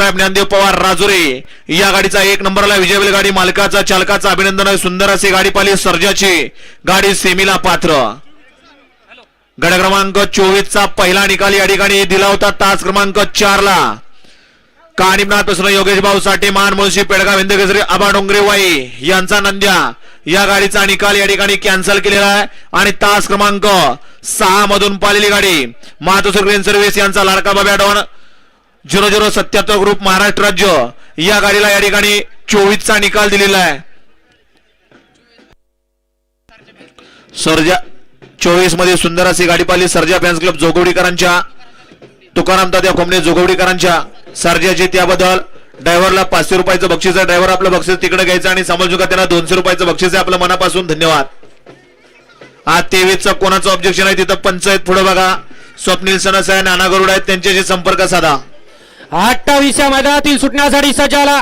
बाळासाहेब ज्ञानदेव पवार राजुरे या गाडीचा एक नंबरला विजय गाडी मालकाचा चालकाचा अभिनंदन आहे. सुंदर असे गाडी पाली सर्जाची. गाडी सेमीला पात्र. गड क्रमांक चोवीसचा पहिला निकाल या ठिकाणी दिला होता. तास क्रमांक चार ला कानिमनाथ प्रसन्न योगेश भाऊ साठे मान मुळशी पेडगाव हिंदकेसरी आबा डोंगरे वाई यांचा नंद्या. या गाडीचा निकाल या ठिकाणी कॅन्सल केलेला आहे. आणि तास क्रमांक सहा मधून पाहिलेली गाडी. मातोसर ग्रीन सर्व्हिस यांचा लाडका बाबा डॉन झिरो झिरो सत्याहत्तर ग्रुप महाराष्ट्र राज्य या गाडीला या ठिकाणी चोवीस चा निकाल दिलेला आहे. सर्जा चोवीसमध्ये सुंदर अशी गाडी पाहिली. सर्जा फॅन्स क्लब जोगवडीकरांच्या तुकाराम तात्या कोंबडे जोगवडीकरांच्या. सर्जाची त्याबद्दल ड्रायव्हरला पाचशे रुपयाचं बक्षीस आहे. ड्रायव्हर आपलं बक्षीस तिकडे घ्यायचं आणि समजू का त्यांना दोनशे रुपयाचं बक्षीस आहे. आपलं मनापासून धन्यवाद. आज तेवीसचं कोणाचं ऑब्जेक्शन आहे? तिथं पंचायत पुढे बघा. स्वप्नील सनस आहे नाना गरुड आहेत. त्यांच्याशी संपर्क साधा. अठ्ठावीसच्या मैदानातील सुटण्यासाठी सज्जाला